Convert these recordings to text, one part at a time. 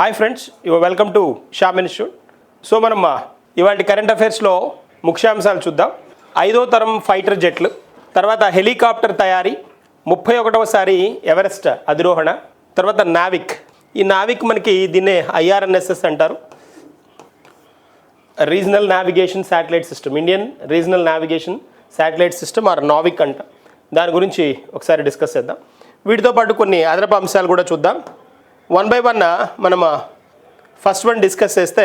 Hi friends యువ welcome to Sham institute so మనం ఇవాళ కరెంట్ అఫైర్స్లో ముఖ్యాంశాలు చూద్దాం. ఐదో తరం ఫైటర్ జెట్లు తర్వాత హెలికాప్టర్ తయారీ ముప్పై ఒకటవసారి ఎవరెస్ట్ అధిరోహణ తర్వాత నావిక్ ఈ నావిక్ మనకి దీన్నే ఐఆర్ఎన్ఎస్ఎస్ అంటారు. Regional navigation satellite system Indian regional navigation satellite system or NavIC అంట. దాని గురించి ఒకసారి డిస్కస్ చేద్దాం. వీటితో పాటు కొన్ని అదనపు అంశాలు కూడా చూద్దాం. వన్ బై వన్ మనం ఫస్ట్ వన్ డిస్కస్ చేస్తే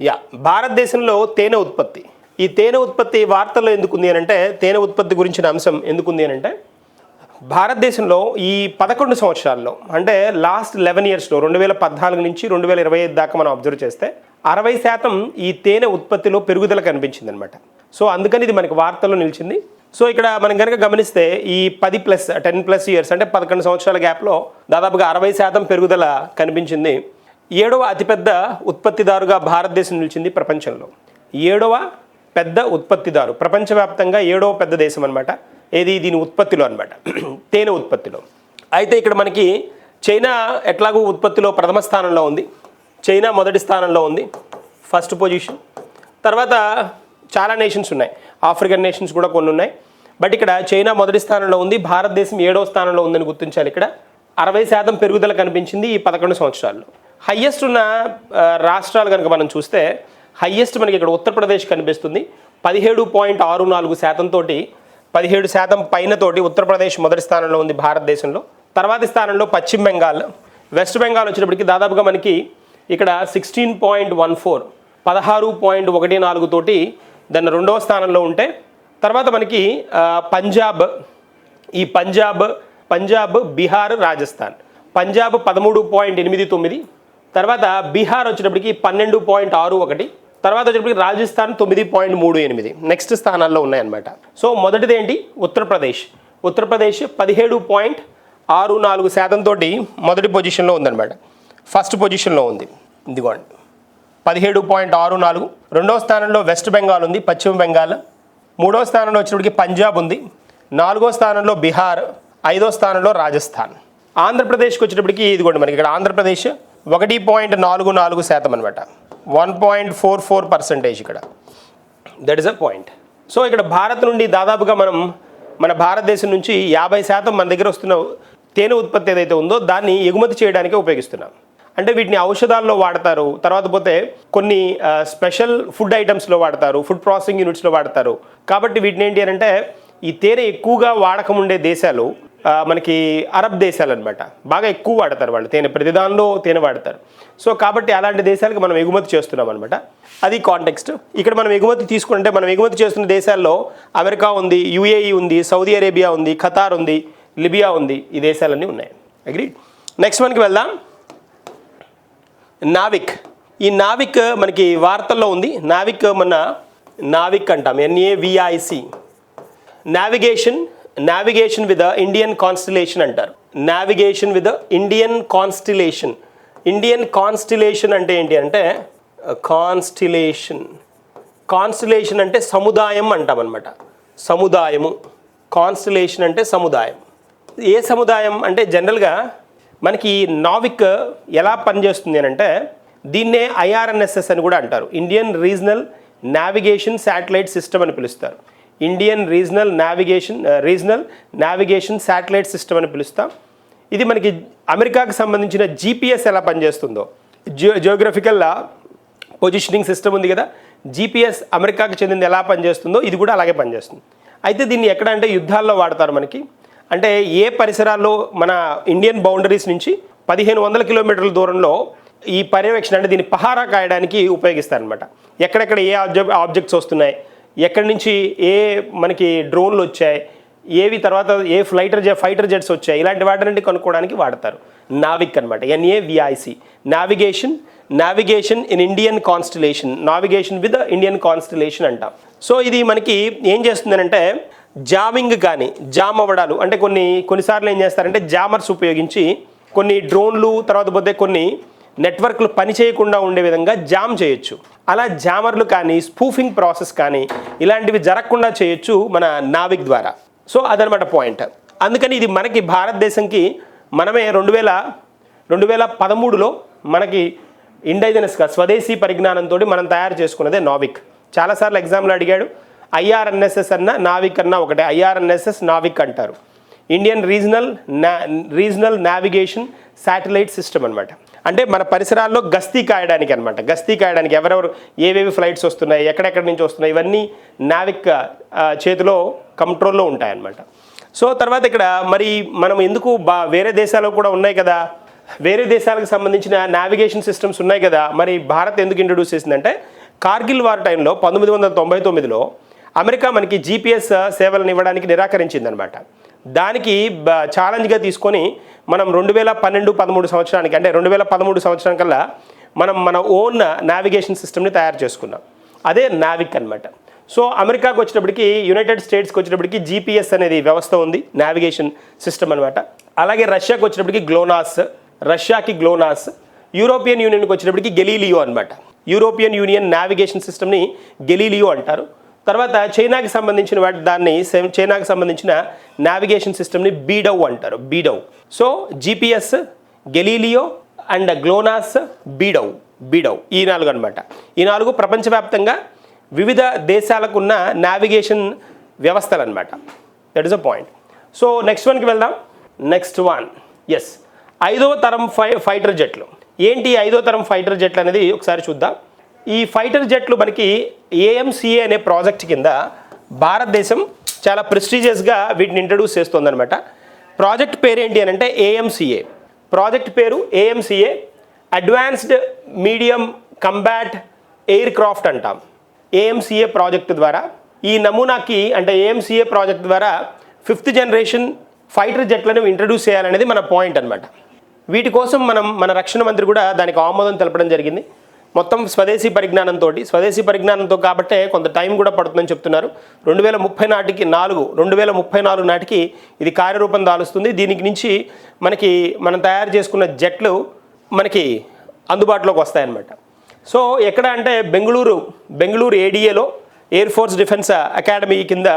యా భారతదేశంలో తేనె ఉత్పత్తి. ఈ తేనె ఉత్పత్తి వార్తల్లో ఎందుకుంది అని అంటే తేనె ఉత్పత్తి గురించిన అంశం ఎందుకుంది అని అంటే భారతదేశంలో ఈ పదకొండు సంవత్సరాల్లో అంటే లాస్ట్ లెవెన్ ఇయర్స్లో రెండు వేల పద్నాలుగు నుంచి రెండు వేల ఇరవై ఐదు దాకా మనం అబ్జర్వ్ చేస్తే అరవై శాతం ఈ తేనె ఉత్పత్తిలో పెరుగుదల కనిపించింది అనమాట సో అందుకని ఇది మనకి వార్తల్లో నిలిచింది. సో ఇక్కడ మనం కనుక గమనిస్తే ఈ పది ప్లస్ టెన్ ప్లస్ ఇయర్స్ అంటే పదకొండు సంవత్సరాల గ్యాప్లో దాదాపుగా అరవై శాతం పెరుగుదల కనిపించింది. ఏడవ అతిపెద్ద ఉత్పత్తిదారుగా భారతదేశం నిలిచింది ప్రపంచంలో. ఏడవ పెద్ద ఉత్పత్తిదారు ప్రపంచవ్యాప్తంగా ఏడవ పెద్ద దేశం అనమాట ఏది? దీని ఉత్పత్తిలో అనమాట తేనె ఉత్పత్తిలో. అయితే ఇక్కడ మనకి చైనా ఎట్లాగూ ఉత్పత్తిలో ప్రథమ స్థానంలో ఉంది. చైనా మొదటి స్థానంలో ఉంది. First position. తర్వాత చాలా నేషన్స్ ఉన్నాయి. ఆఫ్రికన్ నేషన్స్ కూడా కొన్ని ఉన్నాయి బట్ ఇక్కడ చైనా మొదటి స్థానంలో ఉంది భారతదేశం ఏడవ స్థానంలో ఉందని గుర్తించాలి. ఇక్కడ అరవై శాతం పెరుగుదల కనిపించింది ఈ పదకొండు సంవత్సరాల్లో. హయ్యెస్ట్ ఉన్న రాష్ట్రాలు కనుక మనం చూస్తే హయ్యెస్ట్ మనకి ఇక్కడ ఉత్తరప్రదేశ్ కనిపిస్తుంది. పదిహేడు పాయింట్ ఆరు నాలుగు శాతంతో పదిహేడు శాతం పైన తోటి ఉత్తరప్రదేశ్ మొదటి స్థానంలో ఉంది భారతదేశంలో. తర్వాతి స్థానంలో పశ్చిమ బెంగాల్. వెస్ట్ బెంగాల్ వచ్చినప్పటికి దాదాపుగా మనకి ఇక్కడ సిక్స్టీన్ పాయింట్ వన్ ఫోర్ పదహారు పాయింట్ ఒకటి నాలుగు తోటి దాన్ని రెండవ స్థానంలో ఉంటే తర్వాత మనకి పంజాబ్ ఈ పంజాబ్ పంజాబ్ బీహార్ రాజస్థాన్. పంజాబ్ పదమూడు పాయింట్ ఎనిమిది తొమ్మిది తర్వాత బీహార్ వచ్చేటప్పటికి పన్నెండు పాయింట్ ఆరు ఒకటి తర్వాత వచ్చేటప్పటికి రాజస్థాన్ తొమ్మిది పాయింట్ మూడు ఎనిమిది. నెక్స్ట్ స్థానాల్లో ఉన్నాయన్నమాట. సో మొదటిది ఏంటి ఉత్తరప్రదేశ్. ఉత్తరప్రదేశ్ పదిహేడు పాయింట్ ఆరు నాలుగు శాతంతో మొదటి పొజిషన్లో ఉందన్నమాట. ఫస్ట్ పొజిషన్లో ఉంది. ఇదిగోండి. పదిహేడు పాయింట్ ఆరు నాలుగు. రెండవ స్థానంలో వెస్ట్ బెంగాల్ ఉంది పశ్చిమ బెంగాల్. మూడో స్థానంలో వచ్చినప్పటికి పంజాబ్ ఉంది. నాలుగో స్థానంలో బీహార్. ఐదో స్థానంలో రాజస్థాన్. ఆంధ్రప్రదేశ్కి వచ్చేటప్పటికి ఇదిగోండి మనకి ఇక్కడ ఆంధ్రప్రదేశ్ ఒకటి పాయింట్ నాలుగు నాలుగు శాతం అనమాట one point four four percentage ఇక్కడ. That is a point so ఇక్కడ భారత్ నుండి దాదాపుగా మనం మన భారతదేశం నుంచి యాభై శాతం మన దగ్గర వస్తున్న తేనె ఉత్పత్తి ఏదైతే ఉందో దాన్ని ఎగుమతి చేయడానికే ఉపయోగిస్తున్నాం. అంటే వీటిని ఔషధాల్లో వాడతారు. తర్వాత పోతే కొన్ని స్పెషల్ ఫుడ్ ఐటమ్స్లో వాడతారు. ఫుడ్ ప్రాసెసింగ్ యూనిట్స్లో వాడతారు. కాబట్టి వీటిని ఏంటి అని అంటే ఈ తేనె ఎక్కువగా వాడకం ఉండే దేశాలు మనకి అరబ్ దేశాలు అనమాట బాగా ఎక్కువ వాడతారు వాళ్ళు. తేనె ప్రతి దానిలో తేనె వాడతారు. సో కాబట్టి అలాంటి దేశాలకు మనం ఎగుమతి చేస్తున్నాం అనమాట అది కాంటెక్స్ట్. ఇక్కడ మనం ఎగుమతి తీసుకుంటే మనం ఎగుమతి చేస్తున్న దేశాల్లో అమెరికా ఉంది యుఏఈ ఉంది సౌదీ అరేబియా ఉంది ఖతార్ ఉంది లిబియా ఉంది. ఈ దేశాలన్నీ ఉన్నాయి. అగ్రీ నెక్స్ట్ మనకి వెళ్దాం. నావిక్. ఈ నావిక్ మనకి వార్తల్లో ఉంది. నావిక్ మన నావిక్ అంటాం. NAVIC navigation navigation with Indian constellation అంటారు. Navigation with Indian constellation Indian constellation అంటే ఏంటి అంటే కాన్స్టిలేషన్ కాన్స్టిలేషన్ అంటే సముదాయం అంటాం అనమాట సముదాయము. కాన్స్టిలేషన్ అంటే సముదాయం. ఏ సముదాయం? అంటే జనరల్గా మనకి ఈ నావిక్ ఎలా పనిచేస్తుంది అని అంటే దీన్నే ఐఆర్ఎన్ఎస్ఎస్ అని కూడా అంటారు. Indian regional navigation satellite system అని పిలుస్తారు. Indian regional navigation regional navigation satellite system అని పిలుస్తాం. ఇది మనకి అమెరికాకు సంబంధించిన జీపీఎస్ ఎలా పనిచేస్తుందో. జియో జియోగ్రఫికల్ పొజిషనింగ్ సిస్టమ్ ఉంది కదా. జీపీఎస్ అమెరికాకు చెందింది ఎలా పనిచేస్తుందో ఇది కూడా అలాగే పనిచేస్తుంది. అయితే దీన్ని ఎక్కడ అంటే యుద్ధాల్లో వాడతారు మనకి. అంటే ఏ పరిసరాల్లో మన ఇండియన్ బౌండరీస్ నుంచి పదిహేను వందల కిలోమీటర్ల దూరంలో ఈ పర్యవేక్షణ అంటే దీన్ని పహారా కాయడానికి ఉపయోగిస్తారనమాట ఎక్కడెక్కడ ఏ ఆబ్జెక్ట్ ఆబ్జెక్ట్స్ వస్తున్నాయి ఎక్కడి నుంచి ఏ మనకి డ్రోన్లు వచ్చాయి ఏవి తర్వాత ఏ ఫ్లైటర్ జె ఫైటర్ జెట్స్ వచ్చాయి ఇలాంటి వాటిని కనుక్కోవడానికి వాడతారు. నావిక్ అనమాట NAVIC navigation navigation in Indian constellation navigation with Indian constellation అంటాం. సో ఇది మనకి ఏం చేస్తుందనంటే జామింగ్ కానీ జామ్ అవ్వడాలు అంటే కొన్ని కొన్నిసార్లు ఏం చేస్తారంటే జామర్స్ ఉపయోగించి కొన్ని డ్రోన్లు తర్వాత పోతే కొన్ని నెట్వర్క్లు పని చేయకుండా ఉండే విధంగా జామ్ చేయొచ్చు. అలా జామర్లు కానీ స్పూఫింగ్ ప్రాసెస్ కానీ ఇలాంటివి జరగకుండా చేయొచ్చు మన నావిక్ ద్వారా. సో అదనమాట పాయింట్. అందుకని ఇది మనకి భారతదేశంకి మనమే రెండు వేల రెండు వేల పదమూడులో మనకి ఇండైజనస్గా స్వదేశీ పరిజ్ఞానంతో మనం తయారు చేసుకున్నదే నావిక్. చాలాసార్లు ఎగ్జామ్లో అడిగాడు. ఐఆర్ఎన్ఎస్ఎస్ అన్న నావిక్ అన్న ఒకటే ఐఆర్ఎన్ఎస్ఎస్ నావిక్ అంటారు. ఇండియన్ రీజనల్ నా రీజనల్ నావిగేషన్ శాటిలైట్ సిస్టమ్ అనమాట అంటే మన పరిసరాల్లో గస్తీ కాయడానికి అనమాట గస్తీ కాయడానికి ఎవరెవరు ఏవేవి ఫ్లైట్స్ వస్తున్నాయి ఎక్కడెక్కడి నుంచి వస్తున్నాయి ఇవన్నీ నావిక్ చేతిలో కంట్రోల్లో ఉంటాయన్నమాట. సో తర్వాత ఇక్కడ మరి మనం ఎందుకు బా వేరే దేశాల్లో కూడా ఉన్నాయి కదా? వేరే దేశాలకు సంబంధించిన నావిగేషన్ సిస్టమ్స్ ఉన్నాయి కదా? మరి భారత్ ఎందుకు ఇంట్రడ్యూస్ చేసిందంటే కార్గిల్ వార్ టైంలో పంతొమ్మిది వందల తొంభై తొమ్మిదిలో అమెరికా మనకి జీపీఎస్ సేవలను ఇవ్వడానికి నిరాకరించిందనమాట. దానికి బ- ఛాలెంజ్గా తీసుకొని మనం రెండు వేల పన్నెండు పదమూడు సంవత్సరానికి అంటే రెండు వేల పదమూడు సంవత్సరం కల్లా మనం మన ఓన్ నావిగేషన్ సిస్టమ్ని తయారు చేసుకున్నాం. అదే నావిక్ అన్నమాట. సో అమెరికాకు వచ్చేటప్పటికి యునైటెడ్ స్టేట్స్కి వచ్చేటప్పటికి జీపీఎస్ అనేది వ్యవస్థ ఉంది నావిగేషన్ సిస్టమ్ అనమాట అలాగే రష్యాకు వచ్చేటప్పటికి గ్లోనాస్ రష్యాకి గ్లోనాస్ యూరోపియన్ యూనియన్కి వచ్చేటప్పటికి గెలీలియో అనమాట యూరోపియన్ యూనియన్ నావిగేషన్ సిస్టమ్ని గెలీలియో అంటారు. తర్వాత చైనాకి సంబంధించిన వాటి దాన్ని చైనాకి సంబంధించిన నావిగేషన్ సిస్టమ్ని బీడౌ అంటారు BeiDou so GPS Galileo and GLONASS BeiDou BeiDou ఈ నాలుగు అనమాట ఈ నాలుగు ప్రపంచవ్యాప్తంగా వివిధ దేశాలకు ఉన్న నావిగేషన్ వ్యవస్థలు అనమాట that is a point so next వన్కి వెళ్దాం. నెక్స్ట్ వన్ ఎస్ ఐదవ తరం ఫై ఫైటర్ జెట్లు ఏంటి ఐదో తరం ఫైటర్ జెట్లు అనేది ఒకసారి చూద్దాం. ఈ ఫైటర్ జెట్లు మనకి ఏఎంసీఏ అనే ప్రాజెక్ట్ కింద భారతదేశం చాలా ప్రెస్టీజియస్గా వీటిని ఇంట్రడ్యూస్ చేస్తుందనమాట ప్రాజెక్ట్ పేరు ఏంటి అని అంటే ఏఎంసీఏ ప్రాజెక్ట్ పేరు AMCA advanced medium combat aircraft అంటాం. ఏఎంసీఏ ప్రాజెక్ట్ ద్వారా ఈ నమూనాకి అంటే ఏఎంసీఏ ప్రాజెక్ట్ ద్వారా ఫిఫ్త్ జనరేషన్ ఫైటర్ జెట్లను ఇంట్రడ్యూస్ చేయాలనేది మన పాయింట్ అనమాట వీటి కోసం మనం మన రక్షణ మంత్రి కూడా దానికి ఆమోదం తెలపడం జరిగింది. మొత్తం స్వదేశీ పరిజ్ఞానంతో స్వదేశీ పరిజ్ఞానంతో కాబట్టే కొంత టైం కూడా పడుతుందని చెప్తున్నారు. రెండు వేల ముప్పై నాటికి నాలుగు రెండు వేల ముప్పై నాలుగు నాటికి ఇది కార్యరూపం దాలుస్తుంది. దీనికి నుంచి మనకి మనం తయారు చేసుకున్న జెట్లు మనకి అందుబాటులోకి వస్తాయన్నమాట. సో ఎక్కడ అంటే బెంగళూరు బెంగళూరు ఏడిఏలో ఎయిర్ ఫోర్స్ డిఫెన్స్ అకాడమీ కింద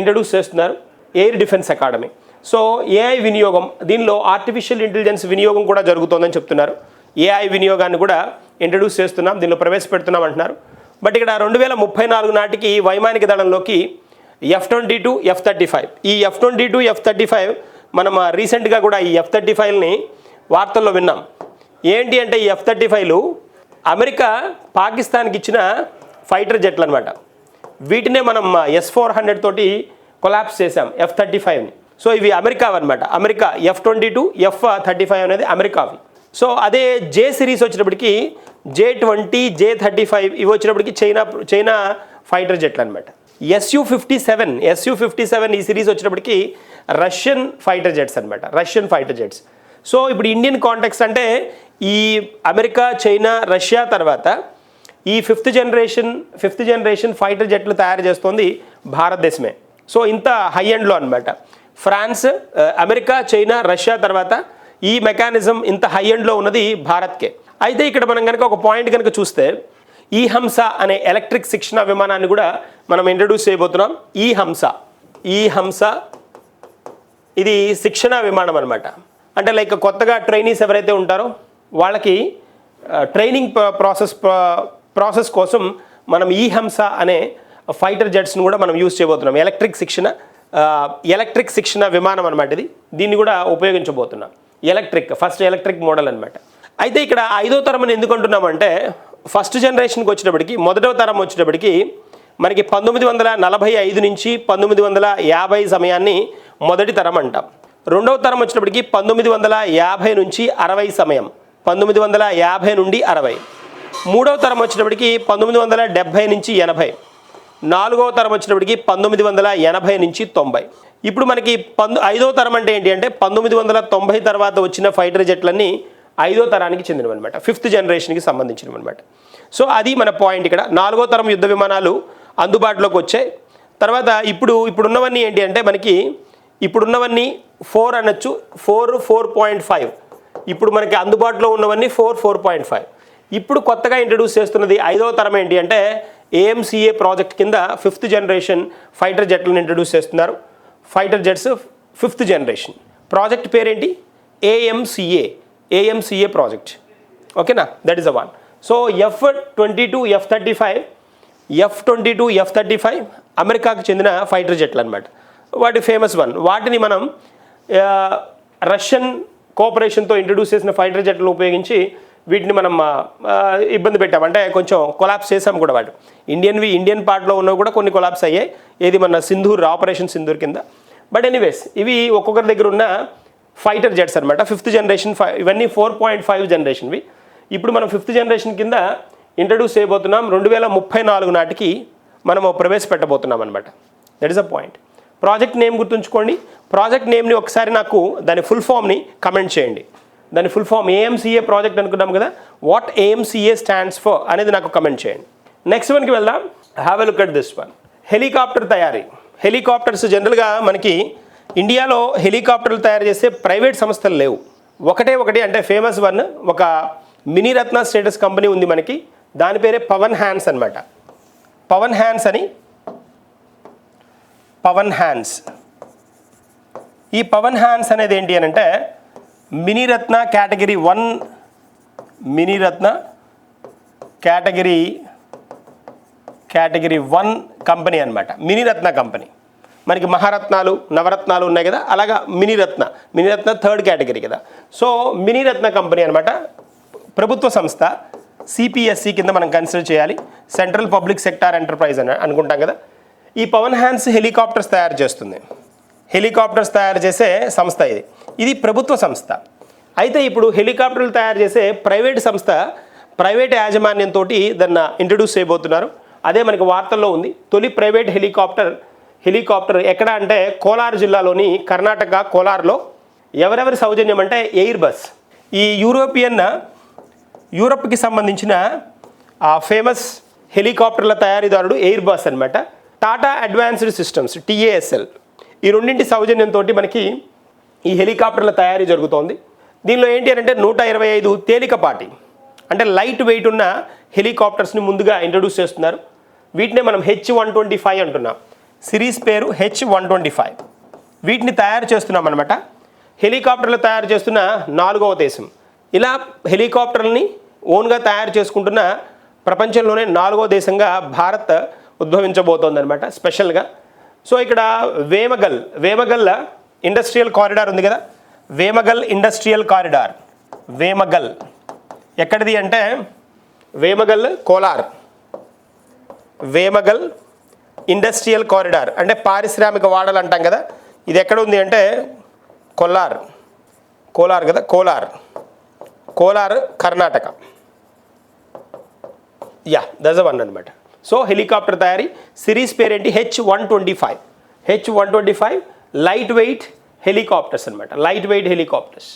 ఇంట్రడ్యూస్ చేస్తున్నారు air defence academy so AI వినియోగం దీనిలో ఆర్టిఫిషియల్ ఇంటెలిజెన్స్ వినియోగం కూడా జరుగుతోందని చెప్తున్నారు. ఏఐ వినియోగాన్ని కూడా ఇంట్రడ్యూస్ చేస్తున్నాం దీనిలో ప్రవేశపెడుతున్నాం అంటున్నారు. బట్ ఇక్కడ రెండు వేల ముప్పై నాలుగు నాటికి వైమానిక దళంలోకి F twenty two F thirty five ఈ F twenty two F thirty five మనం రీసెంట్గా కూడా ఈ ఎఫ్ థర్టీ ఫైవ్ని వార్తల్లో విన్నాం. ఏంటి అంటే ఈ ఎఫ్ థర్టీ ఫైవ్లు అమెరికా పాకిస్తాన్కి ఇచ్చిన ఫైటర్ జెట్లు అనమాట వీటినే మనం ఎస్ ఫోర్ హండ్రెడ్ తోటి కొలాప్స్ చేసాం ఎఫ్ థర్టీ ఫైవ్ని సో ఇవి అమెరికా అనమాట America F twenty two F thirty five అనేది అమెరికావి. సో అదే జే సిరీస్ వచ్చినప్పటికీ J twenty J thirty five ఇవి వచ్చినప్పటికి చైనా చైనా ఫైటర్ జెట్లు అనమాట SU fifty seven SU fifty seven ఈ సిరీస్ వచ్చినప్పటికి రష్యన్ ఫైటర్ జెట్స్ అనమాట రష్యన్ ఫైటర్ జెట్స్. సో ఇప్పుడు ఇండియన్ కాంటెక్స్ అంటే ఈ అమెరికా చైనా రష్యా తర్వాత ఈ fifth generation fifth generation fighter జెట్లు తయారు చేస్తోంది భారతదేశమే. సో ఇంత హై ఎండ్లో అనమాట ఫ్రాన్స్ అమెరికా చైనా రష్యా తర్వాత ఈ మెకానిజం ఇంత హై ఎండ్లో ఉన్నది భారత్కే. అయితే ఇక్కడ మనం కనుక ఒక పాయింట్ కనుక చూస్తే ఈ హంస అనే ఎలక్ట్రిక్ శిక్షణ విమానాన్ని కూడా మనం ఇంట్రడ్యూస్ చేయబోతున్నాం. ఈ హంస ఈ హంస ఇది శిక్షణ విమానం అనమాట అంటే లైక్ కొత్తగా ట్రైనీస్ ఎవరైతే ఉంటారో వాళ్ళకి ట్రైనింగ్ ప్రాసెస్ ప్రాసెస్ కోసం మనం ఈ హంస అనే ఫైటర్ జెట్స్ని కూడా మనం యూజ్ చేయబోతున్నాం. ఎలక్ట్రిక్ శిక్షణ ఎలక్ట్రిక్ శిక్షణ విమానం అనమాట ఇది. దీన్ని కూడా ఉపయోగించబోతున్నాం. ఎలక్ట్రిక్ ఫస్ట్ ఎలక్ట్రిక్ మోడల్ అనమాట అయితే ఇక్కడ ఐదో తరం అని ఎందుకు అంటున్నామంటే ఫస్ట్ జనరేషన్కి వచ్చేటప్పటికి మొదటో తరం వచ్చేటప్పటికి మనకి పంతొమ్మిది వందల నలభై ఐదు నుంచి పంతొమ్మిది వందల యాభై సమయాన్ని మొదటి తరం అంటాం. రెండవ తరం వచ్చినప్పటికి పంతొమ్మిది వందల యాభై నుంచి అరవై సమయం పంతొమ్మిది వందల యాభై నుండి అరవై. మూడవ తరం వచ్చినప్పటికి పంతొమ్మిది వందల డెబ్భై నుంచి ఎనభై. నాలుగవ తరం వచ్చినప్పటికి పంతొమ్మిది వందల ఎనభై నుంచి తొంభై. ఇప్పుడు మనకి పందు ఐదవ తరం అంటే ఏంటి అంటే పంతొమ్మిది వందల తొంభై తర్వాత వచ్చిన ఫైటర్ జెట్లన్నీ ఐదో తరానికి చెందినవన్నమాట. ఫిఫ్త్ జనరేషన్కి సంబంధించినవి అనమాట సో అది మన పాయింట్ ఇక్కడ. నాలుగో తరం యుద్ధ విమానాలు అందుబాటులోకి వచ్చాయి. తర్వాత ఇప్పుడు ఇప్పుడున్నవన్నీ ఏంటి అంటే మనకి ఇప్పుడున్నవన్నీ ఫోర్ అనొచ్చు. Four four point five. ఇప్పుడు మనకి అందుబాటులో ఉన్నవన్నీ ఫోర్ ఫోర్ పాయింట్ ఫైవ్. ఇప్పుడు కొత్తగా ఇంట్రడ్యూస్ చేస్తున్నది ఐదవ తరం ఏంటి అంటే ఏఎంసీఏ ప్రాజెక్ట్ కింద ఫిఫ్త్ జనరేషన్ ఫైటర్ జెట్లను ఇంట్రడ్యూస్ చేస్తున్నారు. Fighter jets fifth generation. Project పేరేంటి? ఏఎంసీఏ. ఏఎంసీఏ ప్రాజెక్ట్ ఓకేనా that is a one so F twenty two F thirty five F twenty two F thirty five అమెరికాకు చెందిన fighter జెట్లు అనమాట వాటి ఫేమస్ వన్ వాటిని మనం రష్యన్ కోఆపరేషన్తో ఇంట్రడ్యూస్ చేసిన ఫైటర్ జెట్లు ఉపయోగించి వీటిని మనం ఇబ్బంది పెట్టాం. అంటే కొంచెం కొలాప్స్ చేసాం కూడా వాటి. ఇండియన్వి ఇండియన్ పార్ట్లో ఉన్నవి కూడా కొన్ని కొలాప్స్ అయ్యాయి. ఏది మన సింధూర్ ఆపరేషన్ సింధూర్ కింద. బట్ ఎనీవేస్ ఇవి ఒక్కొక్కరి దగ్గర ఉన్న ఫైటర్ జెట్స్ అనమాట ఫిఫ్త్ జనరేషన్ ఫైవ్ ఇవన్నీ ఫోర్ పాయింట్ ఫైవ్ జనరేషన్వి. ఇప్పుడు మనం ఫిఫ్త్ జనరేషన్ కింద ఇంట్రడ్యూస్ చేయబోతున్నాం. రెండు వేల ముప్పై నాలుగు నాటికి మనము ప్రవేశపెట్టబోతున్నాం అనమాట that is a point project name గుర్తుంచుకోండి. ప్రాజెక్ట్ నేమ్ని ఒకసారి నాకు దాని ఫుల్ ఫామ్ని కమెంట్ చేయండి. దాని ఫుల్ ఫామ్ ఏఎంసీఏ ప్రాజెక్ట్ అనుకున్నాం కదా? వాట్ ఏఎంసీఏ స్టాండ్స్ ఫర్ అనేది నాకు కమెంట్ చేయండి. నెక్స్ట్ వన్కి వెళ్దాం. Have a look at this one helicopter తయారీ. హెలికాప్టర్స్ జనరల్గా మనకి ఇండియాలో హెలికాప్టర్లు తయారు చేసే ప్రైవేట్ సంస్థలు లేవు. ఒకటే ఒకటి అంటే ఫేమస్ వన్ ఒక మినీ రత్న స్టేటస్ కంపెనీ ఉంది మనకి. దాని పేరే పవన్ హ్యాండ్స్ అన్నమాట. పవన్ హ్యాండ్స్ అని పవన్ హ్యాండ్స్ ఈ పవన్ హ్యాండ్స్ అనేది ఏంటి అని అంటే Miniratna category one Miniratna category category one company అనమాట మినీరత్న కంపెనీ. మనకి మహారత్నాలు నవరత్నాలు ఉన్నాయి కదా అలాగా మినీరత్న. మినీరత్న థర్డ్ కేటగిరీ కదా. సో మినీరత్న కంపెనీ అనమాట ప్రభుత్వ సంస్థ సిపిఎస్సి కింద మనం కన్సిడర్ చేయాలి. సెంట్రల్ పబ్లిక్ సెక్టార్ ఎంటర్ప్రైజ్ అని అనుకుంటాం కదా. ఈ పవన్ హ్యాండ్స్ హెలికాప్టర్స్ తయారు చేస్తుంది. హెలికాప్టర్స్ తయారు చేసే సంస్థ ఇది. ఇది ప్రభుత్వ సంస్థ. అయితే ఇప్పుడు హెలికాప్టర్లు తయారు చేసే ప్రైవేట్ సంస్థ ప్రైవేట్ యాజమాన్యంతో దాన్ని ఇంట్రడ్యూస్ చేయబోతున్నారు. అదే మనకి వార్తల్లో ఉంది. తొలి ప్రైవేట్ హెలికాప్టర్ హెలికాప్టర్ ఎక్కడ అంటే కోలార్ జిల్లాలోని కర్ణాటక కోలార్లో. ఎవరెవరి సౌజన్యం అంటే ఎయిర్ బస్. ఈ యూరోపియన్ యూరప్కి సంబంధించిన ఆ ఫేమస్ హెలికాప్టర్ల తయారీదారుడు ఎయిర్ బస్ అనమాట టాటా అడ్వాన్స్డ్ సిస్టమ్స్ టీఏఎస్ఎల్. ఈ రెండింటి సౌజన్యంతో మనకి ఈ హెలికాప్టర్ల తయారీ జరుగుతోంది. దీనిలో ఏంటి అని అంటే నూట ఇరవై ఐదు తేలికపాటి అంటే లైట్ వెయిట్ ఉన్న హెలికాప్టర్స్ని ముందుగా ఇంట్రడ్యూస్ చేస్తున్నారు. వీటినే మనం హెచ్ వన్ ట్వంటీ ఫైవ్ అంటున్నాం. సిరీస్ పేరు హెచ్ వన్ ట్వంటీ ఫైవ్. వీటిని తయారు చేస్తున్నాం అనమాట హెలికాప్టర్లు తయారు చేస్తున్న నాలుగవ దేశం. ఇలా హెలికాప్టర్లని ఓన్గా తయారు చేసుకుంటున్న ప్రపంచంలోనే నాలుగో దేశంగా భారత్ ఉద్భవించబోతోందనమాట స్పెషల్గా. సో ఇక్కడ వేమగల్ వేమగల్ ఇండస్ట్రియల్ కారిడార్ ఉంది కదా? Vemagal industrial corridor. వేమగల్. ఎక్కడిది అంటే? వేమగల్ కోలార్. వేమగల్ ఇండస్ట్రియల్ కారిడార్ అంటే పారిశ్రామిక వాడలు అంటాం కదా ఇది ఎక్కడ ఉంది అంటే కొల్లార్ కోలార్ కదా కోలార్. కోలార్ కర్ణాటక. యా దజ వన్ అనమాట సో హెలికాప్టర్ తయారీ సిరీస్ పేరేంటి H one twenty five H one twenty five light weight helicopters అనమాట లైట్ వెయిట్ హెలికాప్టర్స్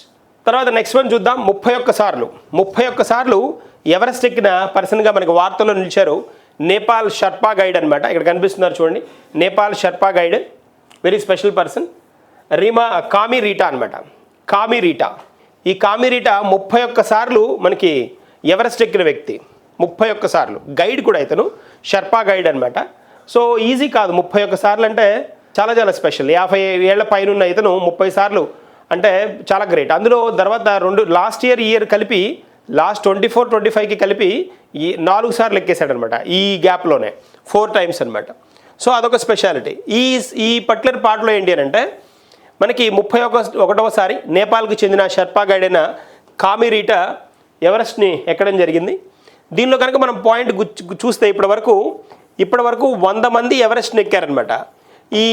తర్వాత నెక్స్ట్ వన్ చూద్దాం. ముప్పై ఒక్క సార్లు. ముప్పై ఒక్క సార్లు ఎవరెస్ట్ ఎక్కిన పర్సన్గా మనకి వార్తల్లో నిలిచారు. నేపాల్ షర్పా గైడ్ అనమాట ఇక్కడ కనిపిస్తున్నారు చూడండి. Nepal Sherpa guide very special person Rima Kami Rita అనమాట కామి రీటా ఈ కామి రీటా ముప్పై ఒక్క సార్లు మనకి ఎవరెస్ట్ ఎక్కిన వ్యక్తి. ముప్పై ఒక్క సార్లు. గైడ్ కూడా ఇతను. షర్పా గైడ్ అనమాట సో ఈజీ కాదు. ముప్పై ఒక్క సార్లు అంటే చాలా చాలా స్పెషల్ యాభై ఏళ్ళ పైన ఇతను ముప్పై సార్లు అంటే చాలా గ్రేట్ అందులో తర్వాత రెండు లాస్ట్ ఇయర్ ఇయర్ కలిపి లాస్ట్ ట్వంటీ ఫోర్ ట్వంటీ ఫైవ్కి కలిపి ఈ నాలుగు సార్లు ఎక్కేశాడనమాట. ఈ గ్యాప్లోనే. ఫోర్ టైమ్స్ అనమాట సో అదొక స్పెషాలిటీ. ఈ ఈ పర్టికులర్ పార్ట్లో ఏంటి అని అంటే మనకి ముప్పై ఒక ఒకటవసారి నేపాల్కి చెందిన షర్పా గైడ్ అయిన కామిరీటా ఎవరెస్ట్ని ఎక్కడం జరిగింది. దీనిలో కనుక మనం పాయింట్ చూస్తే ఇప్పటి వరకు ఇప్పటి వరకు వంద మంది ఎవరెస్ట్ని ఎక్కారనమాట ఈ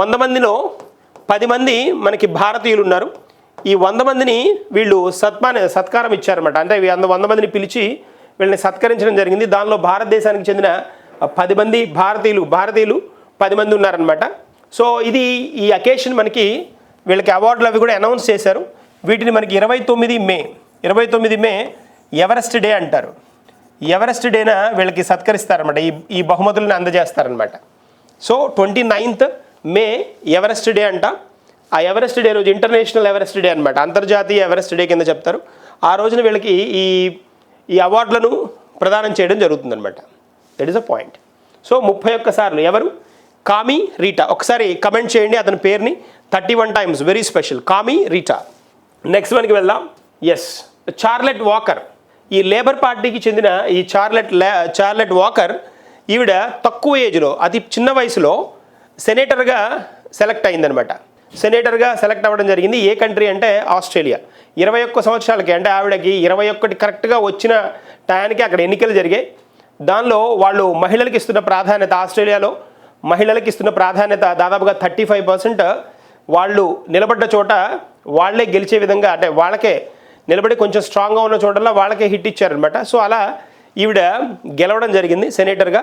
వంద మందిలో పది మంది మనకి భారతీయులు ఉన్నారు. ఈ వంద మందిని వీళ్ళు సత్మాన సత్కారం ఇచ్చారనమాట అంటే ఈ వంద వంద మందిని పిలిచి వీళ్ళని సత్కరించడం జరిగింది. దానిలో భారతదేశానికి చెందిన పది మంది భారతీయులు భారతీయులు పది మంది ఉన్నారనమాట సో ఇది ఈ అకేషన్ మనకి వీళ్ళకి అవార్డులు అవి కూడా అనౌన్స్ చేశారు. వీటిని మనకి ఇరవై తొమ్మిది మే ఇరవై తొమ్మిది మే ఎవరెస్ట్ డే అంటారు. ఎవరెస్ట్ డేన వీళ్ళకి సత్కరిస్తారనమాట ఈ ఈ బహుమతులను అందజేస్తారనమాట so twenty ninth May Everest day అంట. ఆ ఎవరెస్ట్ డే రోజు ఇంటర్నేషనల్ ఎవరెస్ట్ డే అనమాట అంతర్జాతీయ ఎవరెస్ట్ డే కింద చెప్తారు. ఆ రోజున వీళ్ళకి ఈ ఈ అవార్డులను ప్రదానం చేయడం జరుగుతుందనమాట that is a point so ముప్పై ఒక్క సార్లు ఎవరు? కామి రీటా. ఒకసారి కమెంట్ చేయండి అతని పేరుని. Thirty one times very special Kami Rita. Next వన్కి వెళ్దాం. Yes Charlotte Walker. ఈ లేబర్ పార్టీకి చెందిన ఈ చార్లెట్ లే చార్లెట్ వాకర్ ఈవిడ తక్కువ ఏజ్లో అతి చిన్న వయసులో సెనేటర్గా సెలెక్ట్ అయిందనమాట సెనేటర్గా సెలెక్ట్ అవ్వడం జరిగింది. ఏ కంట్రీ అంటే ఆస్ట్రేలియా. ఇరవై ఒక్క సంవత్సరాలకి అంటే ఆవిడకి ఇరవై ఒక్కటి కరెక్ట్గా వచ్చిన టయానికి అక్కడ ఎన్నికలు జరిగాయి. దానిలో వాళ్ళు మహిళలకు ఇస్తున్న ప్రాధాన్యత ఆస్ట్రేలియాలో మహిళలకు ఇస్తున్న ప్రాధాన్యత దాదాపుగా థర్టీ ఫైవ్ పర్సెంట్ వాళ్ళు నిలబడ్డ చోట వాళ్ళే గెలిచే విధంగా అంటే వాళ్ళకే నిలబడి కొంచెం స్ట్రాంగ్గా ఉన్న చోటల్లో వాళ్ళకే హిట్ ఇచ్చారనమాట సో అలా ఈవిడ గెలవడం జరిగింది సెనేటర్గా.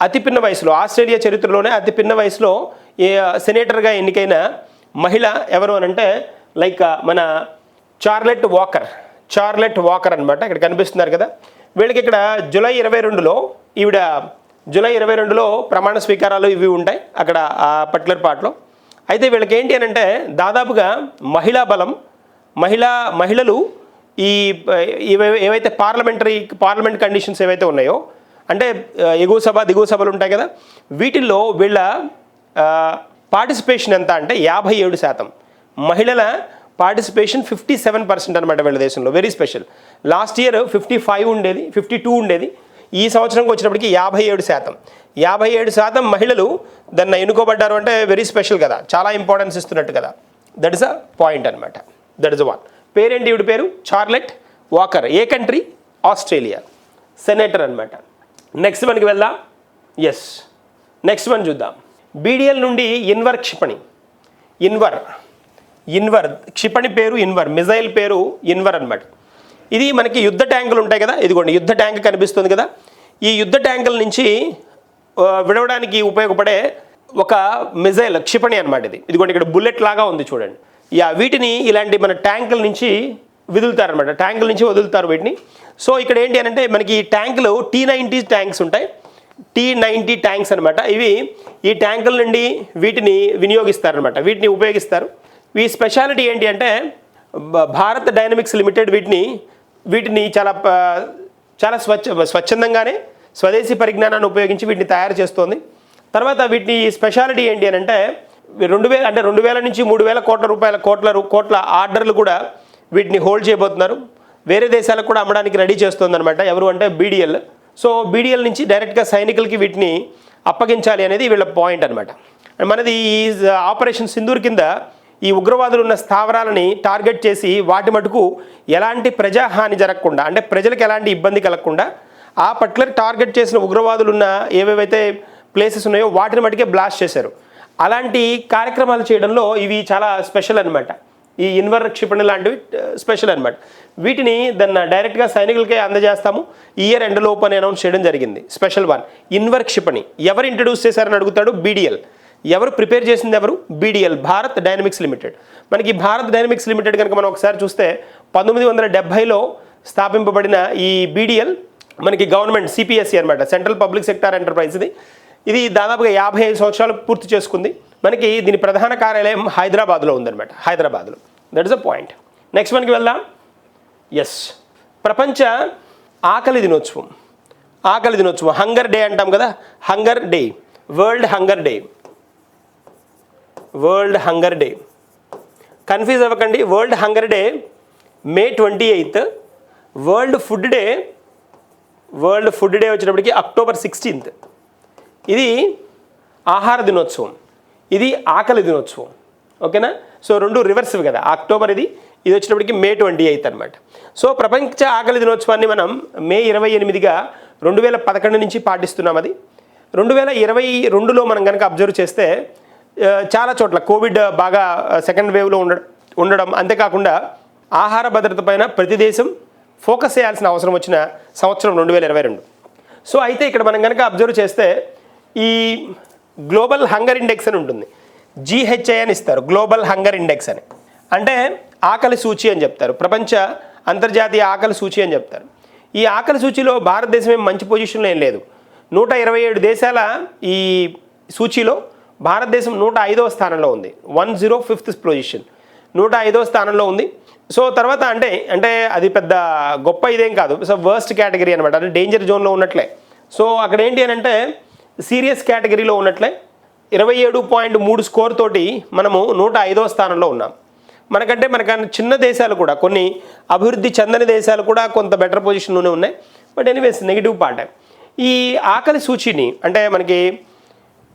అతి పిన్న వయసులో ఆస్ట్రేలియా చరిత్రలోనే అతి పిన్న వయసులో ఏ సెనేటర్గా ఎన్నికైన మహిళ ఎవరు అని అంటే లైక్ మన చార్లెట్ వాకర్. చార్లెట్ వాకర్ అనమాట ఇక్కడ కనిపిస్తున్నారు కదా. వీళ్ళకి ఇక్కడ జూలై ఇరవై రెండులో ఈవిడ జూలై ఇరవై రెండులో ప్రమాణ స్వీకారాలు ఇవి ఉంటాయి అక్కడ ఆ పర్టికులర్ పార్ట్లో అయితే వీళ్ళకి ఏంటి అని అంటే దాదాపుగా మహిళా బలం మహిళా మహిళలు ఈ ఏవైతే పార్లమెంటరీ పార్లమెంట్ కండిషన్స్ ఏవైతే ఉన్నాయో అంటే ఎగువ సభ దిగువ సభలు ఉంటాయి కదా వీటిల్లో వీళ్ళ పార్టిసిపేషన్ ఎంత అంటే యాభై ఏడు శాతం. మహిళల పార్టిసిపేషన్ ఫిఫ్టీ సెవెన్ పర్సెంట్ అనమాట వీళ్ళ దేశంలో. Very special last year fifty five ఉండేది ఫిఫ్టీ టూ ఉండేది. ఈ సంవత్సరంకి వచ్చినప్పటికి యాభై ఏడు శాతం. యాభై ఏడు శాతం మహిళలు దాన్ని ఎన్నుకోబడ్డారు అంటే వెరీ స్పెషల్ కదా. చాలా ఇంపార్టెన్స్ ఇస్తున్నట్టు కదా. దట్ ఇస్ అ పాయింట్ అనమాట దట్ ఇస్ వన్ పేరేంటి ఈవిడ పేరు? చార్లెట్ వాకర్ ఏ కంట్రీ ఆస్ట్రేలియా సెనేటర్ అనమాట నెక్స్ట్ మనకి వెళ్దాం. ఎస్ నెక్స్ట్ వన్ చూద్దాం. బీడిఎల్ నుండి ఇన్వర్ క్షిపణి. ఇన్వర్. ఇన్వర్. క్షిపణి పేరు ఇన్వర్. మిజైల్ పేరు ఇన్వర్ అన్నమాట. ఇది మనకి యుద్ధ ట్యాంకులు ఉంటాయి కదా ఇదిగోండి యుద్ధ ట్యాంక్ కనిపిస్తుంది కదా. ఈ యుద్ధ ట్యాంకుల నుంచి విడవడానికి ఉపయోగపడే ఒక మిజైల్ క్షిపణి అనమాట ఇది. ఇదిగోండి ఇక్కడ బుల్లెట్ లాగా ఉంది చూడండి. యా వీటిని ఇలాంటి మన ట్యాంకుల నుంచి విదులుతారనమాట ట్యాంకుల నుంచి వదులుతారు వీటిని. సో ఇక్కడ ఏంటి అని అంటే మనకి ఈ ట్యాంకులు టీ నైంటీ ట్యాంక్స్ ఉంటాయి. టీ నైంటీ ట్యాంక్స్ అనమాట ఇవి ఈ ట్యాంకుల నుండి వీటిని వినియోగిస్తారనమాట వీటిని ఉపయోగిస్తారు. ఈ స్పెషాలిటీ ఏంటి అంటే భ- భారత్ డైనమిక్స్ లిమిటెడ్ వీటిని వీటిని చాలా చాలా స్వచ్ఛ స్వచ్ఛందంగానే స్వదేశీ పరిజ్ఞానాన్ని ఉపయోగించి వీటిని తయారు చేస్తోంది. తర్వాత వీటిని స్పెషాలిటీ ఏంటి అని అంటే రెండు వేల అంటే రెండు వేల నుంచి మూడు వేల కోట్ల రూపాయల కోట్ల కోట్ల ఆర్డర్లు కూడా వీటిని హోల్డ్ చేయబోతున్నారు. వేరే దేశాలకు కూడా అమ్మడానికి రెడీ చేస్తుందన్నమాట. ఎవరు అంటే బీడిఎల్. సో బీడీఎల్ నుంచి డైరెక్ట్గా సైనికులకి వీటిని అప్పగించాలి అనేది వీళ్ళ పాయింట్ అనమాట మనది ఈ ఆపరేషన్ సింధూర్ కింద ఈ ఉగ్రవాదులు ఉన్న స్థావరాలని టార్గెట్ చేసి వాటి మటుకు ఎలాంటి ప్రజాహాని జరగకుండా అంటే ప్రజలకు ఎలాంటి ఇబ్బంది కలగకుండా ఆ పర్టికులర్ టార్గెట్ చేసిన ఉగ్రవాదులు ఉన్న ఏవేవైతే ప్లేసెస్ ఉన్నాయో వాటిని మటుకే బ్లాస్ట్ చేశారు. అలాంటి కార్యక్రమాలు చేయడంలో ఇవి చాలా స్పెషల్ అనమాట ఈ ఇన్వర్ క్షిపణి లాంటివి స్పెషల్ అనమాట వీటిని దాన్ని డైరెక్ట్గా సైనికులకే అందజేస్తాము. ఇయర్ ఎండ్ లోపు అని అనౌన్స్ చేయడం జరిగింది. స్పెషల్ వన్ ఇన్వర్క్ క్షిపణి. ఎవరు ఇంట్రడ్యూస్ చేశారని అడుగుతాడు? బీడిఎల్ ఎవరు ప్రిపేర్ చేసింది ఎవరు? బీడిఎల్ భారత్ డైనమిక్స్ లిమిటెడ్ మనకి భారత్ డైనమిక్స్ లిమిటెడ్ కనుక మనం ఒకసారి చూస్తే పంతొమ్మిది వందల డెబ్బైలో స్థాపింపబడిన ఈ బీడిఎల్ మనకి గవర్నమెంట్ సిపిఎస్సి అనమాట సెంట్రల్ పబ్లిక్ సెక్టార్ ఎంటర్ప్రైజ్ ఇది. ఇది దాదాపుగా యాభై ఐదు సంవత్సరాలు పూర్తి చేసుకుంది. మనకి దీని ప్రధాన కార్యాలయం హైదరాబాద్లో ఉందన్నమాట. హైదరాబాద్లో. That is a point next మనకి వెళ్దాం. ఎస్ ప్రపంచ ఆకలి దినోత్సవం. ఆకలి దినోత్సవం. హంగర్ డే అంటాం కదా? Hunger day world hunger day world hunger day confuse అవ్వకండి. World hunger day May twenty eighth world food day world food day వచ్చినప్పటికి అక్టోబర్ సిక్స్టీన్త్ ఇది ఆహార దినోత్సవం. ఇది ఆకలి దినోత్సవం. ఓకేనా సో రెండు రివర్స్ కదా. అక్టోబర్ ఇది ఇది వచ్చినప్పటికీ మే ట్వంటీ ఎయిత్ అనమాట సో ప్రపంచ ఆకలి దినోత్సవాన్ని మనం మే ఇరవై ఎనిమిదిగా రెండు వేల పదకొండు నుంచి పాటిస్తున్నాం అది. రెండు వేల ఇరవై రెండులో మనం కనుక అబ్జర్వ్ చేస్తే చాలా చోట్ల కోవిడ్ బాగా సెకండ్ వేవ్లో ఉండడం ఉండడం అంతేకాకుండా ఆహార భద్రత పైన ప్రతి దేశం ఫోకస్ చేయాల్సిన అవసరం వచ్చిన సంవత్సరం రెండు వేల ఇరవై రెండు. సో అయితే ఇక్కడ మనం కనుక అబ్జర్వ్ చేస్తే ఈ గ్లోబల్ హంగర్ ఇండెక్స్ అని ఉంటుంది. జిహెచ్ఐ అని ఇస్తారు గ్లోబల్ హంగర్ ఇండెక్స్ అని. అంటే ఆకలి సూచి అని చెప్తారు. ప్రపంచ అంతర్జాతీయ ఆకలి సూచి అని చెప్తారు. ఈ ఆకలి సూచిలో భారతదేశం ఏం మంచి పొజిషన్లో ఏం లేదు. నూట ఇరవై ఏడు దేశాల ఈ సూచిలో భారతదేశం నూట ఐదవ స్థానంలో ఉంది. వన్ జీరో ఫిఫ్త్ పొజిషన్ నూట ఐదవ స్థానంలో ఉంది. సో తర్వాత అంటే అంటే అది పెద్ద గొప్ప ఇదేం కాదు. సో వర్స్ట్ కేటగిరీ అనమాట అంటే డేంజర్ జోన్లో ఉన్నట్లే. సో అక్కడ ఏంటి అని అంటే సీరియస్ కేటగిరీలో ఉన్నట్లే. ఇరవై ఏడు పాయింట్ మూడు స్కోర్ తోటి మనము నూట ఐదవ స్థానంలో ఉన్నాం. మనకంటే మనకన్నా చిన్న దేశాలు కూడా కొన్ని అభివృద్ధి చెందని దేశాలు కూడా కొంత బెటర్ పొజిషన్లోనే ఉన్నాయి. బట్ ఎనీవేస్ నెగిటివ్ పార్ట్ ఈ ఆకలి సూచిని అంటే మనకి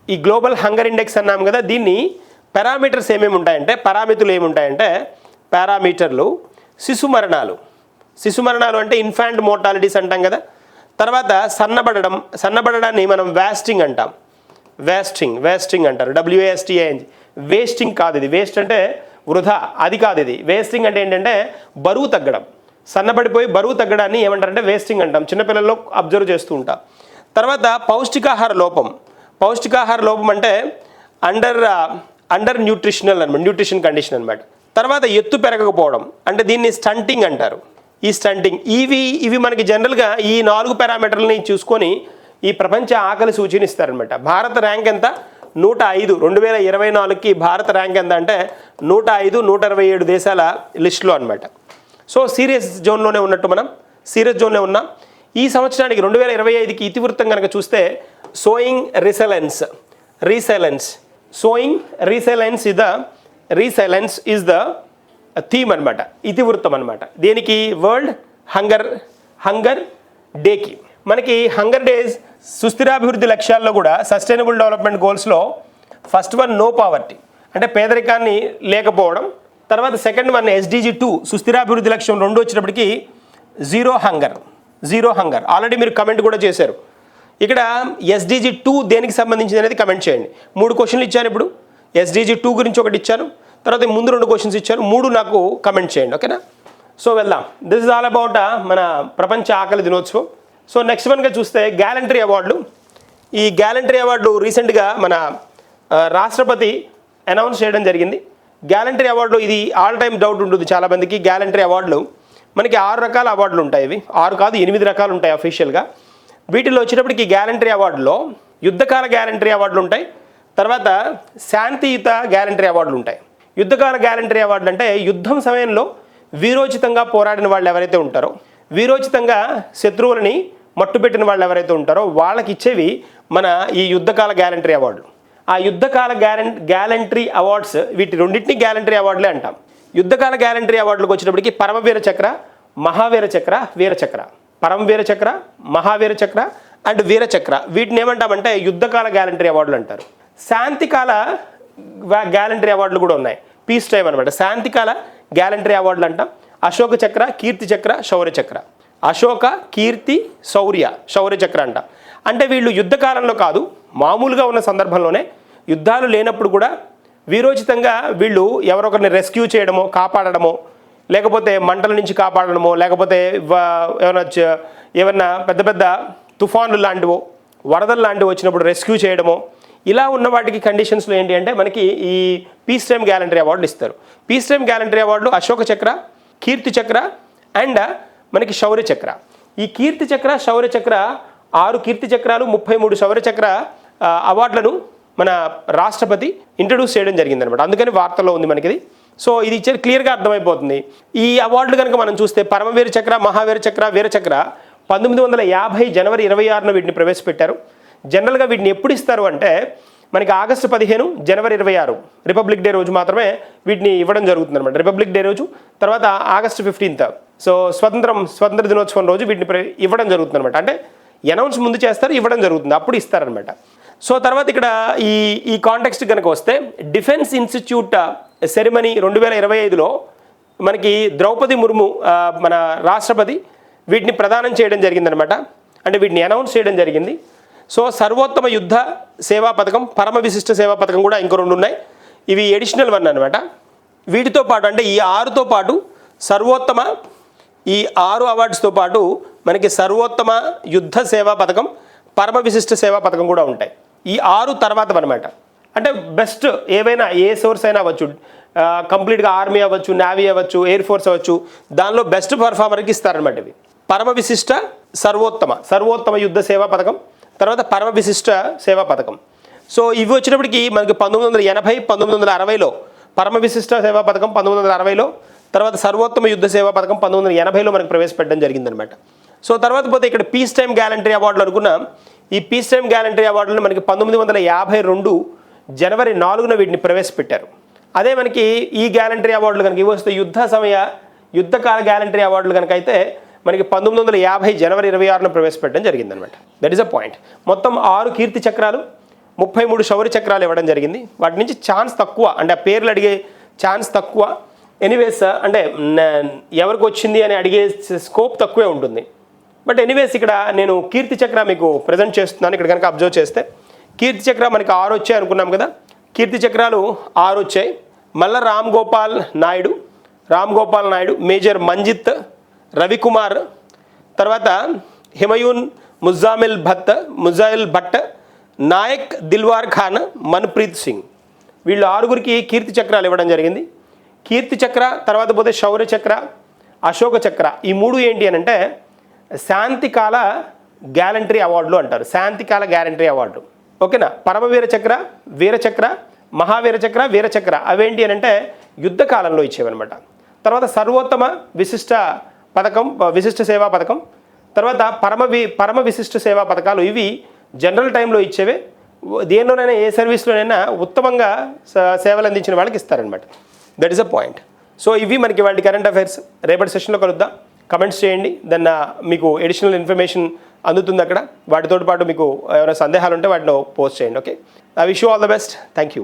ఈ గ్లోబల్ హంగర్ ఇండెక్స్ అన్నాం కదా దీన్ని పారామీటర్స్ ఏమేమి ఉంటాయంటే పారామితులు ఏముంటాయంటే పారామీటర్లు శిశు మరణాలు. శిశు మరణాలు అంటే ఇన్ఫాంట్ మోర్టాలిటీస్ అంటాం కదా. తర్వాత సన్నబడడం సన్నబడడాన్ని మనం వేస్టింగ్ అంటాం. వేస్టింగ్ వేస్టింగ్ అంటారు. డబ్ల్యూఎస్టీఐఎన్ వేస్టింగ్ కాదు ఇది. వేస్ట్ అంటే వృధా అది కాదు ఇది. వేస్టింగ్ అంటే ఏంటంటే బరువు తగ్గడం. సన్నబడిపోయి బరువు తగ్గడాన్ని ఏమంటారంటే వేస్టింగ్ అంటాం. చిన్నపిల్లల్లో అబ్జర్వ్ చేస్తూ ఉంటాం. తర్వాత పౌష్టికాహార లోపం. పౌష్టికాహార లోపం అంటే అండర్ అండర్ న్యూట్రిషనల్ అనమాట న్యూట్రిషన్ కండిషన్ అనమాట. తర్వాత ఎత్తు పెరగకపోవడం. అంటే దీన్ని స్టంటింగ్ అంటారు. ఈ స్టంటింగ్. ఇవి ఇవి మనకి జనరల్గా ఈ నాలుగు పారామీటర్లని చూసుకొని ఈ ప్రపంచ ఆకలి సూచీని ఇస్తారనమాట భారత ర్యాంక్ ఎంత? నూట ఐదు రెండు వేల ఇరవై నాలుగుకి భారత ర్యాంక్ ఎంత అంటే నూట ఐదు నూట ఇరవై ఏడు దేశాల లిస్టులో అనమాట సో సీరియస్ జోన్లోనే ఉన్నట్టు మనం సీరియస్ జోన్లో ఉన్నాం ఈ సంవత్సరానికి రెండు వేల ఇరవై ఐదుకి ఇతివృత్తం కనుక చూస్తే sowing resilience resilience sowing resilience is the resilience is the theme అనమాట ఇతివృత్తం అనమాట దేనికి? వరల్డ్ హంగర్ హంగర్ డేకి. మనకి హంగర్ డేస్ సుస్థిరాభివృద్ధి లక్ష్యాల్లో కూడా సస్టైనబుల్ డెవలప్మెంట్ గోల్స్లో ఫస్ట్ వన్ నో పావర్టీ. అంటే పేదరికాన్ని లేకపోవడం తర్వాత సెకండ్ వన్ ఎస్డీజీ టూ సుస్థిరాభివృద్ధి లక్ష్యం రెండు వచ్చినప్పటికీ zero hunger zero hunger. Already మీరు కమెంట్ కూడా చేశారు. ఇక్కడ ఎస్డీజీ టూ దేనికి సంబంధించింది అనేది కమెంట్ చేయండి. మూడు క్వశ్చన్లు ఇచ్చాను ఇప్పుడు. ఎస్డీజీ టూ గురించి ఒకటి ఇచ్చాను. తర్వాత ముందు రెండు క్వశ్చన్స్ ఇచ్చాను. మూడు నాకు కమెంట్ చేయండి ఓకేనా సో వెళ్దాం. దిస్ ఇస్ ఆల్ అబౌట్ మన ప్రపంచ ఆకలి దినోత్సవం. సో నెక్స్ట్ వన్గా చూస్తే గ్యాలంటరీ అవార్డులు. ఈ గ్యాలంటరీ అవార్డు రీసెంట్గా మన రాష్ట్రపతి అనౌన్స్ చేయడం జరిగింది. గ్యాలంటరీ అవార్డులు ఇది ఆల్ టైమ్ డౌట్ ఉంటుంది చాలామందికి గ్యాలంటరీ అవార్డులు మనకి ఆరు రకాల అవార్డులు ఉంటాయి ఇవి. ఆరు కాదు ఎనిమిది రకాలు ఉంటాయి అఫీషియల్గా వీటిలో వచ్చేటప్పటికి గ్యాలంటరీ అవార్డులో యుద్ధకాల గ్యాలంటరీ అవార్డులు ఉంటాయి. తర్వాత శాంతియుత గ్యాలంటరీ అవార్డులు ఉంటాయి. యుద్ధకాల గ్యాలంటరీ అవార్డులు అంటే యుద్ధం సమయంలో వీరోచితంగా పోరాడిన వాళ్ళు ఎవరైతే ఉంటారో వీరోచితంగా శత్రువులని మట్టుపెట్టిన వాళ్ళు ఎవరైతే ఉంటారో వాళ్ళకి ఇచ్చేవి మన ఈ యుద్ధకాల గ్యారంటరీ అవార్డులు. ఆ యుద్ధకాల గ్యారం గ్యాలంటరీ అవార్డ్స్ వీటి రెండింటిని గ్యాలంటరీ అవార్డులే అంటాం. యుద్ధకాల గ్యాలంటరీ అవార్డులకు వచ్చినప్పటికి పరమవీర చక్ర మహావీర చక్ర వీర చక్ర. పరమవీర చక్ర మహావీర చక్ర అండ్ వీర చక్ర. వీటిని ఏమంటామంటే యుద్ధకాల గ్యాలంటరీ అవార్డులు అంటారు. శాంతికాల గ్యాలంటరీ అవార్డులు కూడా ఉన్నాయి. పీస్ టైం అనమాట శాంతికాల గ్యాలంటరీ అవార్డులు అంటాం. అశోక చక్ర కీర్తి చక్ర శౌర్య చక్ర. అశోక కీర్తి శౌర్య శౌర్య చక్ర అంట అంటే వీళ్ళు యుద్ధకాలంలో కాదు మామూలుగా ఉన్న సందర్భంలోనే యుద్ధాలు లేనప్పుడు కూడా వీరోచితంగా వీళ్ళు ఎవరొకరిని రెస్క్యూ చేయడమో కాపాడడమో లేకపోతే మంటల నుంచి కాపాడడమో లేకపోతే ఏమైనా ఏమన్నా పెద్ద పెద్ద తుఫాన్లు లాంటివో వరదలు లాంటివి వచ్చినప్పుడు రెస్క్యూ చేయడమో ఇలా ఉన్న వాటికి కండిషన్స్లో ఏంటి అంటే మనకి ఈ పీస్ టైమ్ గ్యాలంటరీ అవార్డులు ఇస్తారు. పీస్ టైమ్ గ్యాలంటరీ అవార్డులు అశోక చక్ర కీర్తి చక్ర అండ్ మనకి శౌర్య చక్ర. ఈ కీర్తి చక్ర శౌర్య చక్ర ఆరు కీర్తి చక్రాలు ముప్పై మూడు శౌర్య చక్ర అవార్డులను మన రాష్ట్రపతి ఇంట్రడ్యూస్ చేయడం జరిగిందనమాట. అందుకని వార్తల్లో ఉంది మనకి ఇది సో ఇది ఇచ్చేది క్లియర్గా అర్థమైపోతుంది. ఈ అవార్డులు కనుక మనం చూస్తే పరమవీర చక్ర మహావీర చక్ర వీర చక్ర పంతొమ్మిది వందల యాభై జనవరి ఇరవై ఆరున వీటిని ప్రవేశపెట్టారు. జనరల్గా వీటిని ఎప్పుడు ఇస్తారు అంటే మనకి ఆగస్టు పదిహేను జనవరి ఇరవై ఆరు. రిపబ్లిక్ డే రోజు మాత్రమే వీటిని ఇవ్వడం జరుగుతుంది అనమాట రిపబ్లిక్ డే రోజు తర్వాత ఆగస్టు ఫిఫ్టీన్త్. సో స్వతంత్రం స్వతంత్ర దినోత్సవం రోజు వీటిని ఇవ్వడం జరుగుతుంది అనమాట అంటే అనౌన్స్ ముందు చేస్తారు ఇవ్వడం జరుగుతుంది. అప్పుడు ఇస్తారనమాట సో తర్వాత ఇక్కడ ఈ ఈ కాంటెక్స్ట్ కనుక వస్తే డిఫెన్స్ ఇన్స్టిట్యూట్ సెరిమనీ రెండు వేల ఇరవై ఐదులో మనకి ద్రౌపది ముర్ము uh, మన రాష్ట్రపతి వీటిని ప్రదానం చేయడం జరిగిందనమాట అంటే వీటిని అనౌన్స్ చేయడం జరిగింది. సో సర్వోత్తమ యుద్ధ సేవా పథకం పరమ విశిష్ట సేవా పథకం కూడా ఇంకో రెండు ఉన్నాయి ఇవి ఎడిషనల్ వన్ అనమాట వీటితో పాటు అంటే ఈ ఆరుతో పాటు సర్వోత్తమ ఈ ఆరు అవార్డ్స్తో పాటు మనకి సర్వోత్తమ యుద్ధ సేవా పథకం పరమ విశిష్ట సేవా పథకం కూడా ఉంటాయి. ఈ ఆరు తర్వాత అనమాట అంటే బెస్ట్ ఏవైనా ఏ సోర్స్ అయినా అవ్వచ్చు. కంప్లీట్గా ఆర్మీ అవ్వచ్చు నేవీ అవ్వచ్చు ఎయిర్ ఫోర్స్ అవ్వచ్చు దానిలో బెస్ట్ పర్ఫార్మర్కి ఇస్తారనమాట ఇవి. పరమ విశిష్ట సర్వోత్తమ సర్వోత్తమ యుద్ధ సేవా పథకం తర్వాత పరమ విశిష్ట సేవా పథకం. సో ఇవి వచ్చినప్పటికీ మనకి పంతొమ్మిది వందల ఎనభై పంతొమ్మిది వందల అరవైలో పరమ విశిష్ట సేవా పథకం పంతొమ్మిది వందల అరవైలో తర్వాత సర్వోత్తమ యుద్ధ సేవా పథకం పంతొమ్మిది వందల ఎనభైలో మనకు ప్రవేశపెట్టడం జరిగిందనమాట సో తర్వాత పోతే ఇక్కడ పీస్ టైమ్ గ్యాలంటరీ అవార్డులు అనుకున్నాం ఈ పీస్ టైమ్ గ్యాలంటరీ అవార్డులను మనకి పంతొమ్మిది వందల యాభై రెండు జనవరి నాలుగున వీటిని ప్రవేశపెట్టారు. అదే మనకి ఈ గ్యాలంటరీ అవార్డులు కనుక ఇవి వస్తే యుద్ధ సమయ యుద్ధకాల గ్యాలంటరీ అవార్డులు కనుక అయితే మనకి పంతొమ్మిది వందల యాభై జనవరి ఇరవై ఆరున ప్రవేశపెట్టడం జరిగిందనమాట దట్ ఈస్ అ పాయింట్ మొత్తం ఆరు కీర్తి చక్రాలు ముప్పై మూడు శౌర్య చక్రాలు ఇవ్వడం జరిగింది. వాటి నుంచి ఛాన్స్ తక్కువ అంటే ఆ పేర్లు అడిగే ఛాన్స్ తక్కువ ఎనీవేస్ అంటే ఎవరికి వచ్చింది అని అడిగే స్కోప్ తక్కువే ఉంటుంది. బట్ ఎనీవేస్ ఇక్కడ నేను కీర్తి చక్ర మీకు ప్రజెంట్ చేస్తున్నాను. ఇక్కడ కనుక అబ్జర్వ్ చేస్తే కీర్తి చక్ర మనకి ఆరు వచ్చాయి అనుకున్నాం కదా? కీర్తి చక్రాలు ఆరు వచ్చాయి. మళ్ళా రామ్ గోపాల్ నాయుడు రామ్ గోపాల్ నాయుడు మేజర్ మంజిత్ రవికుమార్ తర్వాత హిమయూన్ ముజామిల్ భత్ ముజాయిల్ భట్ నాయక్ దిల్వార్ ఖాన్ మన్ప్రీత్ సింగ్. వీళ్ళు ఆరుగురికి కీర్తి చక్రాలు ఇవ్వడం జరిగింది. కీర్తి చక్ర తర్వాత పోతే శౌర్య చక్ర అశోక చక్ర. ఈ మూడు ఏంటి అని అంటే శాంతికాల గ్యారంటరీ అవార్డులు అంటారు. శాంతికాల గ్యారంటరీ అవార్డు. ఓకేనా? పరమవీర చక్ర వీరచక్ర మహావీర చక్ర వీరచక్ర అవేంటి అని అంటే యుద్ధకాలంలో ఇచ్చేవన్నమాట. తర్వాత సర్వోత్తమ విశిష్ట పథకం విశిష్ట సేవా పథకం. తర్వాత పరమ వి పరమ విశిష్ట సేవా పథకాలు ఇవి జనరల్ టైంలో ఇచ్చేవే. దేనిలోనైనా ఏ సర్వీస్లోనైనా ఉత్తమంగా సేవలు అందించిన వాళ్ళకి ఇస్తారనమాట that is a point so ఇవి మనకి వాళ్ళ కరెంట్ అఫైర్స్ రేపటి సెషన్లో కలుద్దాం. కమెంట్స్ చేయండి. దెన్ uh, మీకు ఎడిషనల్ ఇన్ఫర్మేషన్ అందుతుంది అక్కడ. వాటితో పాటు మీకు ఏమైనా సందేహాలు ఉంటే వాటిలో పోస్ట్ చేయండి okay I wish you all the best thank you